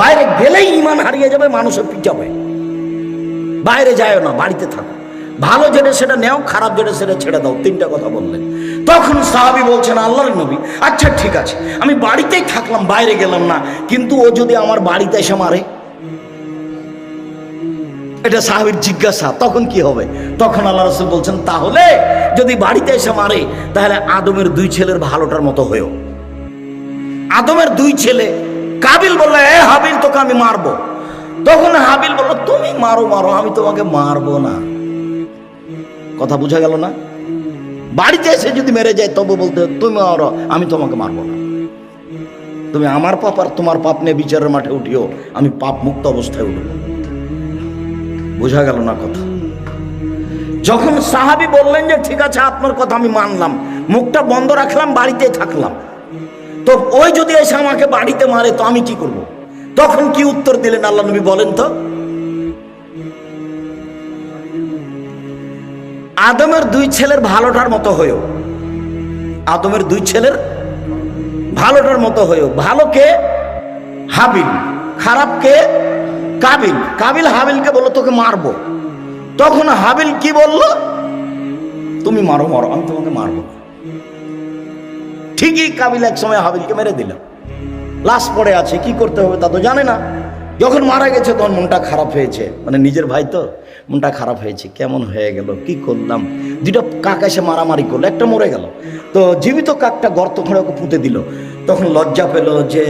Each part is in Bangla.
বাইরে গেলেই ইমান হারিয়ে যাবে, মানুষের পিটাবে বাইরে যায় না, বাড়িতে থাকো। ভালো যেটা সেটা নেও, খারাপ যেটা সেটা ছেড়ে দাও, তিনটা কথা বললেন। তখন সাহাবি বলছেন, আল্লাহর নবী আচ্ছা ঠিক আছে, আমি বাড়িতেই থাকলাম, বাইরে গেলাম না, কিন্তু ও যদি আমার বাড়িতে এসে মারে? এটা সাহাবির জিজ্ঞাসা, তখন কি হবে? তখন আল্লাহ রসুল বলছেন, তাহলে যদি বাড়িতে এসে মারে, তাহলে আদমের দুই ছেলের ভালোটার মতো হয়েও। আদমের দুই ছেলে কাবিল বলল, এ হাবিল, তোকে আমি মারবো। তখন হাবিল বলল, তুমি মারো মারো, আমি তোমাকে মারবো না। কথা বোঝা গেল না? বাড়িতে এসে যদি মেরে যায়, তবু বলতে তুমি মারো, আমি তোমাকে মারবো না। তুমি আমার পাপ আর তোমার পাপ নিয়ে বিচারের মাঠে উঠিও, আমি পাপ মুক্ত অবস্থায় উঠব। বোঝা গেল না কথা? যখন সাহাবি বললেন যে, ঠিক আছে, আপনার কথা আমি মানলাম, মুখটা বন্ধ রাখলাম বাড়িতে থাকলাম। তো ওই যদি এসে আমাকে বাড়িতে মারে, তো আমি কি করব? তখন কি উত্তর দিলেন আল্লাহ নবী বলেন তো? আদমের দুই ছেলের ভালোটার মতো হয়েও, আদমের দুই ছেলের ভালোটার মতো হয়েও ভালোকে হাবিল। খারাপকে কাবিল। কাবিল হাবিলকে বলল, তোকে মারবো। তখন হাবিল কি বলল? তুমি মারো মারো, আমি তোমাকে মারবো না। ঠিকই কাবিল এক সময় হাবিলকে মেরে দিল। লাশ পড়ে আছে, কি করতে হবে তা তো জানে না। যখন মারা গেছে তখন মনটা খারাপ হয়েছে। মানে নিজের ভাই তো, মনটা খারাপ হয়েছে, কেমন হয়ে গেল, কি করলাম? দুটো কাক এসে মারামারি করল, একটা মরে গেল। তো জীবিত কাকটা গর্ত খুঁড়ে ওকে পুঁতে দিল। তখন লজ্জা পেল যে,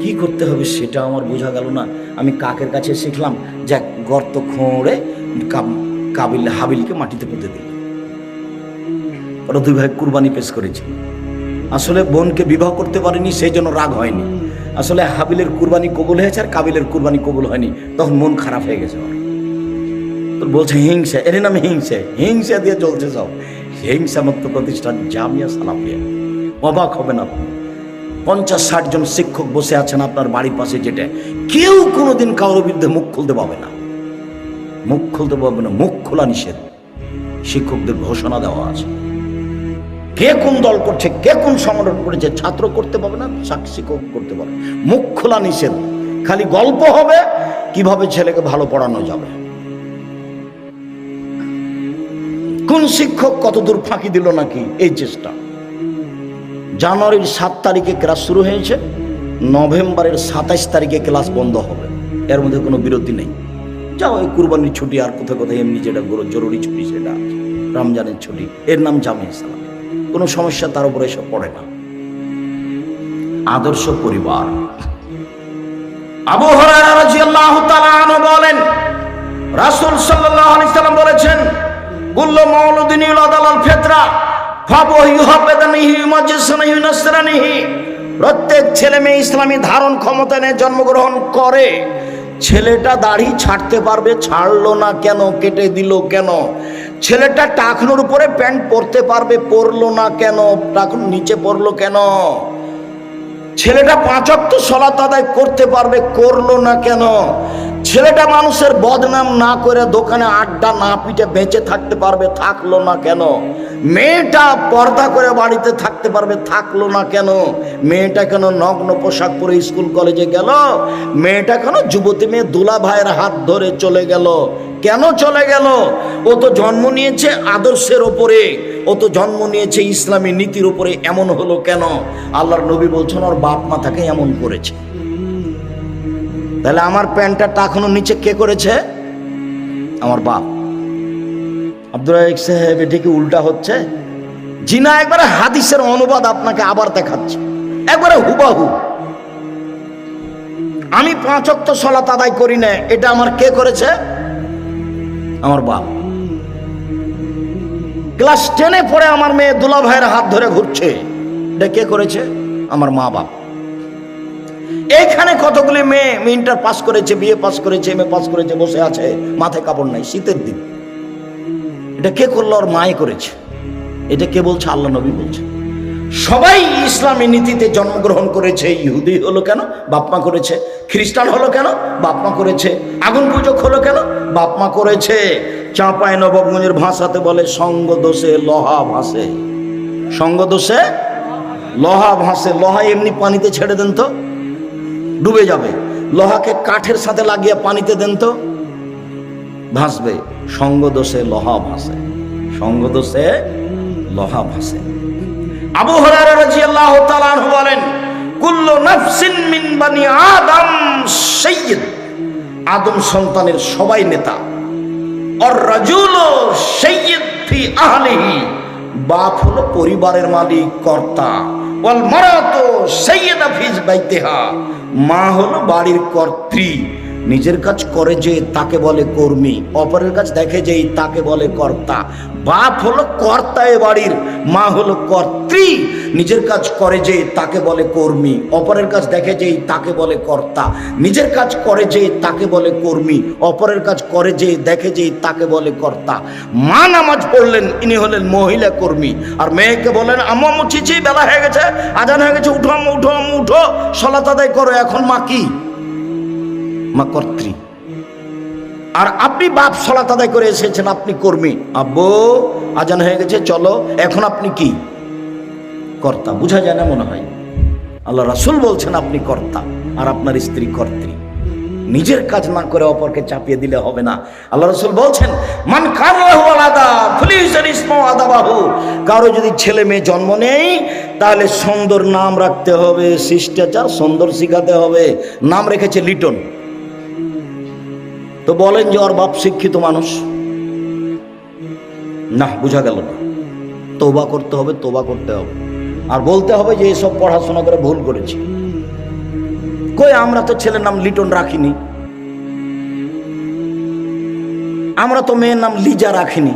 কি করতে হবে সেটা আমার বোঝা গেল না। আমি কাকের কাছে শিখলাম, যে গর্ত খোঁড়ে কাব- কাবিল, হাবিলকে মাটিতে পুঁতে দিল। ওরা দুই ভাই কুরবানি পেশ করেছিল। আসলে বোনকে বিবাহ করতে পারেনি, সেই জন্য রাগ হয়নি। আসলে হাবিলের কুরবানি কবুল হয়েছে আর কাবিলের কুরবানি কবুল হয়নি। তখন মন খারাপ হয়ে গেছে ওর। তো বলছে, হিংসা, এর নাম হিংসা হিংসা দিয়ে চলছে সব। হিংসা মুক্ত প্রতিষ্ঠান, জামিয়া সালাফিয়া। অবাক হবেন আপনি। পঞ্চাশ, ষাট জন শিক্ষক বসে আছেন আপনার বাড়ির পাশে যেটা। কেউ কোনোদিন কারোর বিরুদ্ধে মুখ খুলতে পাবে না। মুখ খুলতে পারবে না, মুখ খোলা নিষেধ। শিক্ষকদের ঘোষণা দেওয়া আছে। কে কোন দল করছে, কে কোন সংগঠন করেছে, ছাত্র করতে পারবে না শিক্ষক করতে পারবে মুখ খোলা নিষেধ। খালি গল্প হবে, কীভাবে ছেলেকে ভালো পড়ানো যাবে। কোন শিক্ষক কতদূর ফাঁকি দিল নাকি এই চেষ্টা? জানুয়ারির সাত তারিখে ক্লাস শুরু হয়েছে, নভেম্বরের সাতাইশ তারিখে ক্লাস বন্ধ হবে। এর মধ্যে কোনো বিরতি নেই। যাও, এই কুরবানির ছুটি আর কোথায় কোথায়, এমনি যেটা জরুরি ছুটি সেটা রমজানের ছুটি। এর নাম জামিয়া সালাম। কোনো সমস্যা তার উপরে এসব পড়ে না। আদর্শ পরিবার। প্রত্যেক ছেলে মেয়ে ইসলামী ধারণ ক্ষমতা নিয়ে জন্মগ্রহণ করে। ছেলেটা দাড়ি ছাড়তে পারবে, ছাড়লো না কেন, কেটে দিল কেন? ছেলেটা টাকনুর উপরে প্যান্ট পরতে পারবে, পরলো না কেন? টাকুন নিচে পরলো কেন? ছেলেটা পাঁচক তো সলাত আদায় করতে পারবে, করল না কেন? ছেলেটা মানুষের বদনাম না করে দোকানে আড্ডা না পিটে বেঁচে থাকতে পারবে, থাকল না কেন? মেয়েটা পর্দা করে বাড়িতে থাকতে পারবে, থাকল না কেন? মেয়েটা কেন নগ্ন পোশাক পরে স্কুল কলেজে গেল? মেয়েটা কেন যুবতী মেয়ে দুলা ভাইয়ের হাত ধরে চলে গেল? কেন চলে গেল? ও তো জন্ম নিয়েছে আদর্শের ওপরে, ও তো জন্ম নিয়েছে ইসলামী নীতির উপরে এমন হলো কেন? আল্লাহর নবী বলছেন, ওর বাপ মা তাকে এমন করেছে। তাহলে আমার প্যান্টটা টাকানো নিচে কে করেছে? আমার বাপ। আব্দুল রাজাক সাহেব এটা কি উল্টা হচ্ছে। জিনা একবারে হাদিসের অনুবাদ আপনাকে আবার দেখাচ্ছে। একবারে হুবাহু। আমি পাঁচ অক্ত সলাত আদায় করি না, এটা আমার কে করেছে? আমার বাপ। ক্লাস টেনে পড়ে আমার মেয়ে দুলা ভাইয়ের হাত ধরে ঘুরছে। এটা কে করেছে? আমার মা বাপ। এইখানে কতগুলি মেয়ে ইন্টার পাস করেছে, বিয়ে পাস করেছে, এম পাস করেছে, বসে আছে, মাথায় কাপড় নাই, শীতের দিন। এটা কে করল? ওর মায়ে করেছে। এটা কে বলছে? আল্লাহ নবী বলছে। সবাই ইসলামী নীতিতে জন্মগ্রহণ করেছে। ইহুদি হলো কেন? বাপমা করেছে। খ্রিস্টান হলো কেন? বাপমা করেছে। আগুন পূজক হলো কেন? বাপমা করেছে। চাঁপায় নবাবগঞ্জের ভাষাতে বলে, সঙ্গ দোষে লোহা ভাসে। সঙ্গ দোষে লোহা ভাসে। লহা এমনি পানিতে ছেড়ে দেন তো? ডুবে যাবে। লোহাকে কাঠের সাথে লাগিয়ে পানিতে দেন তো। ভাসবে। সঙ্গ দোষে লোহা ভাসে। সঙ্গ দোষে লোহা ভাসে। আবু হরারা রাদিয়াল্লাহু তাআলা বলেন, কুল্লু নাফসিন মিন বানি আদম সাইয়্যিদ। আদম সন্তানের সবাই নেতা। আর রাজুল সাইয়্যিদ ফি আহলিহি। বাপ হলো পরিবারের মালিক, কর্তা। ওয়াল মারাতু সাইয়্যিদা ফি বাইতিহা মা হলো বাড়ির কর্ত্রী, নিজের কাজ করে যে তাকে বলে কর্মী, অপরের কাজ দেখে যেই তাকে বলে কর্তা। বাপ হলো কর্তা এ বাড়ির, মা হলো কর্ত্রী। নিজের কাজ করে যে তাকে বলে কর্মী, অপরের কাজ দেখে যে তাকে বলে কর্তা। নিজের কাজ করে যে তাকে বলে কর্মী, অপরের কাজ করে যে দেখে যে তাকে বলে কর্তা। মা নামাজ পড়লেন, ইনি হলেন মহিলা কর্মী। আর মেয়েকে বলেন, আম্মু চিচি বেলা হয়ে গেছে, আজান হয়ে গেছে, উঠো, আম্মু উঠো আম্মু, উঠো, সলাত আদায় করো, এখন মা কি? মা কর্ত্রী। আর আপনি বাপ সলাত আদায় করে এসেছেন, আপনি কর্মী। আব্বু, আজান হয়ে গেছে, চলো। এখন আপনি কি? কর্তা। বোঝা যায় না মনে হয়। আল্লাহ রাসুল বলছেন, আপনি কর্তা আর আপনার স্ত্রী কর্ত্রী। নিজের কাজ না করে অপরকে চাপিয়ে দিলে হবে না। আল্লাহ রসুল বলছেন, মান কারও যদি ছেলে মেয়ে জন্ম নেই, তাহলে সুন্দর নাম রাখতে হবে, শিষ্টাচার, সুন্দর শিখাতে হবে। নাম রেখেছে লিটন। তো বলেন যে ওর বাপ শিক্ষিত মানুষ। না, বোঝা গেল না। তোবা করতে হবে তোবা করতে হবে। আর বলতে হবে যে এসব পড়াশোনা করে ভুল করেছি। কই, আমরা তো ছেলের নাম লিটন রাখিনি। আমরা তো মেয়ের নাম লিজা রাখিনি।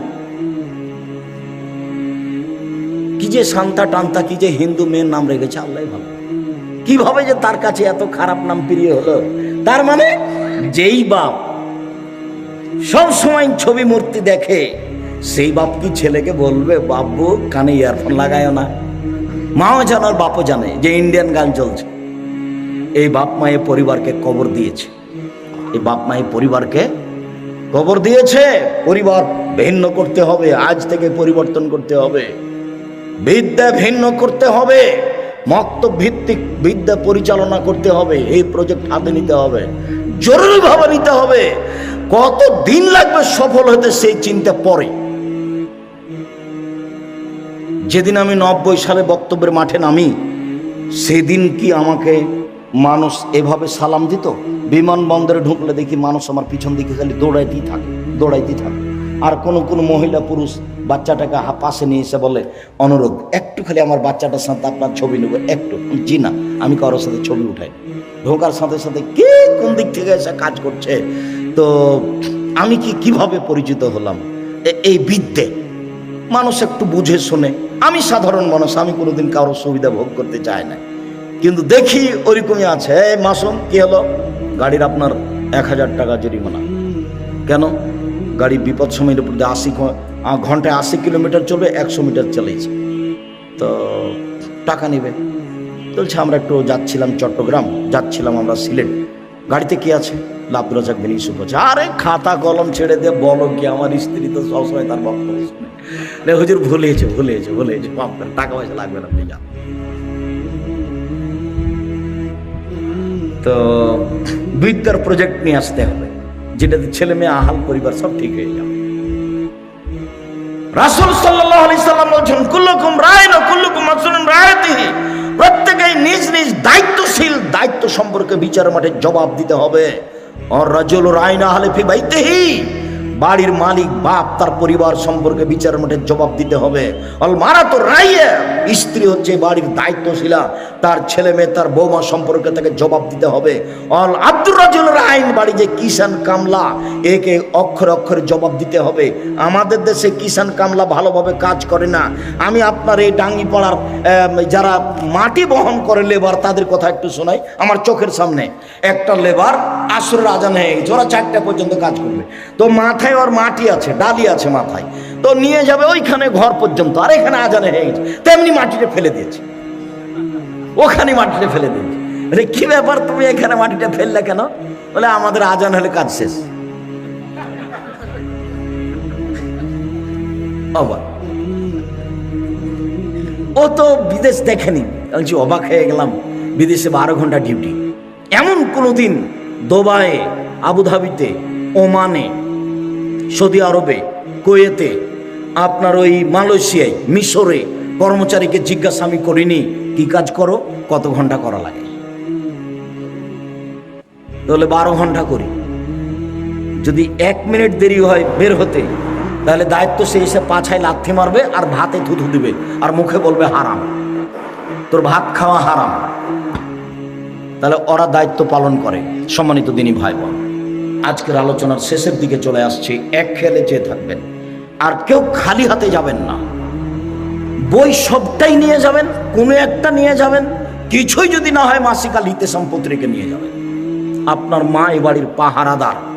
কি যে শান্তা টান্তা, কি যে হিন্দু মেয়ের নাম রেখেছে, আল্লাহ ভালো। কীভাবে যে তার কাছে এত খারাপ নাম প্রিয় হলো? তার মানে যেই বাপ সব সময় ছবি মূর্তি দেখে, সেই বাপ কি ছেলেকে বলবে বাবু কানে ইয়ারফোন লাগায় না। মাও জানে আর বাপও জানে যে ইন্ডিয়ান গান চলছে। এই বাপ মায়ের পরিবারকে কবর দিয়েছে। এই বাপ মায়ের পরিবারকে কবর দিয়েছে। পরিবার ভিন্ন করতে হবে, আজ থেকে পরিবর্তন করতে হবে। বিদ্যা ভিন্ন করতে হবে মক্তব ভিত্তিক বিদ্যা পরিচালনা করতে হবে, এই প্রজেক্ট হাতে নিতে হবে। জরুরিভাবে নিতে হবে। কত দিন লাগবে সফল হতে সেই চিন্তা পরে? যেদিন আমি নব্বই সালে বক্তব্যের মাঠে নামি, সেদিন কি আমাকে মানুষ এভাবে সালাম দিত? বিমানবন্দরে ঢুকলে দেখি মানুষ আমার পিছন দিকে খালি দৌড়াইতেই থাকে দৌড়াইতেই থাকে। আর কোনো কোনো মহিলা পুরুষ বাচ্চাটাকে পাশে নিয়ে এসে বলে, অনুরোধ, একটু খালি আমার বাচ্চাটার সাথে আপনার ছবি নেব, একটু। জি না, আমি কারোর সাথে ছবি উঠাই ঢোকার সাথে সাথে কে কোন দিক থেকে এসে কাজ করছে? তো আমি কি কীভাবে পরিচিত হলাম? এই বিদ্যে। মানুষ একটু বুঝে শুনে। আমি সাধারণ মানুষ, আমি কোনোদিন কারোর সুবিধা ভোগ করতে চাই না। কিন্তু দেখি ওরকমই আছে। মাসুম, কি হলো? গাড়ির আপনার এক হাজার টাকা জরিমানা। কেন? গাড়ি বিপদ সময়ের উপর আশি ঘন্টায় আশি কিলোমিটার চলবে, একশো মিটার চালিয়েছে। তো টাকা নেবে। বলছে, আমরা একটু যাচ্ছিলাম চট্টগ্রাম, যাচ্ছিলাম আমরা সিলেট। গাড়িতে কি আছে? আব্দুল রাজাক বিন ইউসুফ আছে আরে খাতা কলম ছেড়ে দিয়ে বলো কি আমার স্ত্রী তো সবসময় তার শুনে লে, হুজুর ভুলেছে ভুলেছে ভুলেছে মাফ টাকা পয়সা লাগবে না আপনি তো বিদ্যার প্রজেক্ট নিয়ে আসতে হবে যেটাতে ছেলে মেয়ে আহাল পরিবার সব ঠিক হয়ে যাবে। রাসূল সাল্লাল্লাহু আলাইহি সাল্লাম বলছেন কুল্লুকুম রায়ন ও কুল্লুকুম মাসউলুন রায়াতিহি। প্রত্যেকেই নিজ নিজ দায়িত্বশীল দায়িত্ব সম্পর্কে বিচার মাঠে জবাব দিতে হবে। আর রাজুল রায়না হালেফি বাইতেহি বাড়ির মালিক, বাপ তার পরিবার সম্পর্কে বিচার মাঠে জবাব দিতে হবে। অল মারা তো রাইয়ে, স্ত্রী হচ্ছে বাড়ির দায়িত্বশীলা, তার ছেলে মেয়ে, তার বৌমা সম্পর্কে তাকে জবাব দিতে হবে। অল আব্দুর রাজুল আইন বাড়ি যে কিষান কামলা, একে অক্ষরে অক্ষরে জবাব দিতে হবে। আমাদের দেশে কিষান কামলা ভালোভাবে কাজ করে না। আমি আপনার এই ডাঙ্গি পাড়ার যারা মাটি বহন করে লেবার, তাদের কথা একটু শোনাই, আমার চোখের সামনে। একটা লেবার আসর হয়ে গেছে, ওরা চারটা পর্যন্ত কাজ করবে। তো মাথায় ওর মাটি আছে ডালি আছে মাথায়। তো নিয়ে যাবে ওইখানে ঘর পর্যন্ত আর এখানে আজানে হয়ে গেছে। তেমনি মাটিটা ফেলে দিয়েছে। ওখানে মাটিটা ফেলে দিয়েছে। আরে কি ব্যাপার তুমি এখানে মাটিটা ফেললে কেন? বলে আমাদের আজান হলে কাজ শেষ। ও তো বিদেশ দেখেনি। বলছি, অবাক হয়ে গেলাম বিদেশে বারো ঘণ্টা ডিউটি। এমন কোনো দিন দুবাইয়ে আবুধাবিতে ওমানে সৌদি আরবে, কুয়েতে, আপনার ওই মালয়েশিয়ায়, মিশরে কর্মচারীকে জিজ্ঞাসা আমি করিনি, কি কাজ করো? কত ঘণ্টা করা লাগে? তাহলে বারো ঘণ্টা করি। যদি এক মিনিট দেরি হয় বের হতে, তাহলে দায়িত্ব সে এসে পাছায় লাথি মারবে আর ভাতে থুথু দিবে আর মুখে বলবে হারাম। তোর ভাত খাওয়া হারাম। তাহলে ওরা দায়িত্ব পালন করে, সম্মানিত দিনী ভাই বোন আজকের আলোচনার শেষের দিকে চলে আসছি। এক খেলে চেয়ে থাকবেন। আর কেউ খালি হাতে যাবেন না। বই সবটাই নিয়ে যাবেন, কোনো একটা নিয়ে যাবেন, কিছুই যদি না হয় মাসিকাল লিতে সম্পত্তিকে নিয়ে যাবেন। আপনার মা এ বাড়ির পাহারাদার।